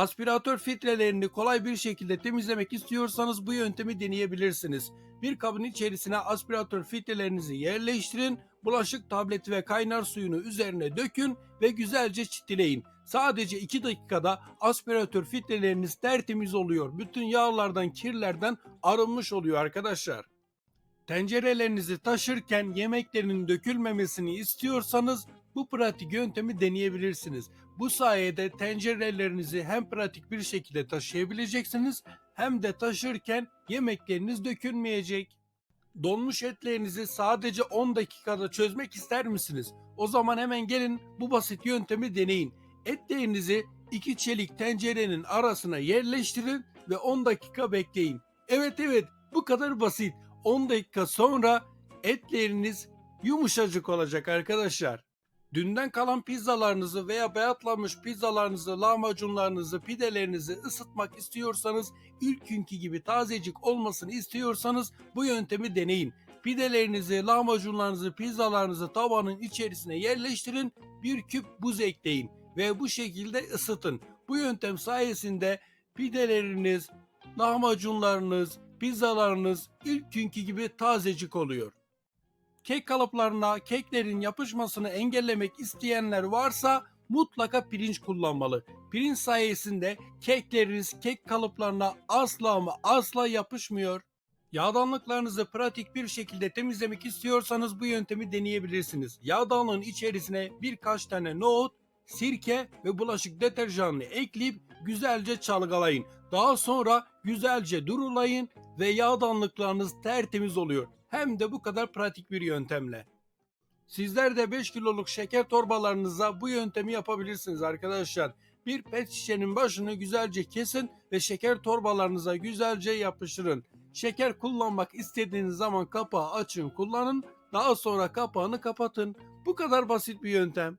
Aspiratör filtrelerini kolay bir şekilde temizlemek istiyorsanız bu yöntemi deneyebilirsiniz. Bir kabın içerisine aspiratör filtrelerinizi yerleştirin, bulaşık tableti ve kaynar suyunu üzerine dökün ve güzelce çitileyin. Sadece 2 dakikada aspiratör filtreleriniz tertemiz oluyor. Bütün yağlardan, kirlerden arınmış oluyor arkadaşlar. Tencerelerinizi taşırken yemeklerin dökülmemesini istiyorsanız bu pratik yöntemi deneyebilirsiniz. Bu sayede tencerelerinizi hem pratik bir şekilde taşıyabileceksiniz hem de taşırken yemekleriniz dökülmeyecek. Donmuş etlerinizi sadece 10 dakikada çözmek ister misiniz? O zaman hemen gelin bu basit yöntemi deneyin. Etlerinizi iki çelik tencerenin arasına yerleştirin ve 10 dakika bekleyin. Evet evet bu kadar basit. 10 dakika sonra etleriniz yumuşacık olacak arkadaşlar. Dünden kalan pizzalarınızı veya bayatlanmış pizzalarınızı, lahmacunlarınızı, pidelerinizi ısıtmak istiyorsanız, ilk günkü gibi tazecik olmasını istiyorsanız bu yöntemi deneyin. Pidelerinizi, lahmacunlarınızı, pizzalarınızı tavanın içerisine yerleştirin, bir küp buz ekleyin ve bu şekilde ısıtın. Bu yöntem sayesinde pideleriniz, lahmacunlarınız, pizzalarınız ilk günkü gibi tazecik oluyor. Kek kalıplarına keklerin yapışmasını engellemek isteyenler varsa mutlaka pirinç kullanmalı. Pirinç sayesinde kekleriniz kek kalıplarına asla ama asla yapışmıyor. Yağdanlıklarınızı pratik bir şekilde temizlemek istiyorsanız bu yöntemi deneyebilirsiniz. Yağdanlığın içerisine birkaç tane nohut, sirke ve bulaşık deterjanını ekleyip güzelce çalgalayın. Daha sonra güzelce durulayın ve yağdanlıklarınız tertemiz oluyor. Hem de bu kadar pratik bir yöntemle. Sizler de 5 kiloluk şeker torbalarınıza bu yöntemi yapabilirsiniz arkadaşlar. Bir pet şişenin başını güzelce kesin ve şeker torbalarınıza güzelce yapıştırın. Şeker kullanmak istediğiniz zaman kapağı açın kullanın. Daha sonra kapağını kapatın. Bu kadar basit bir yöntem.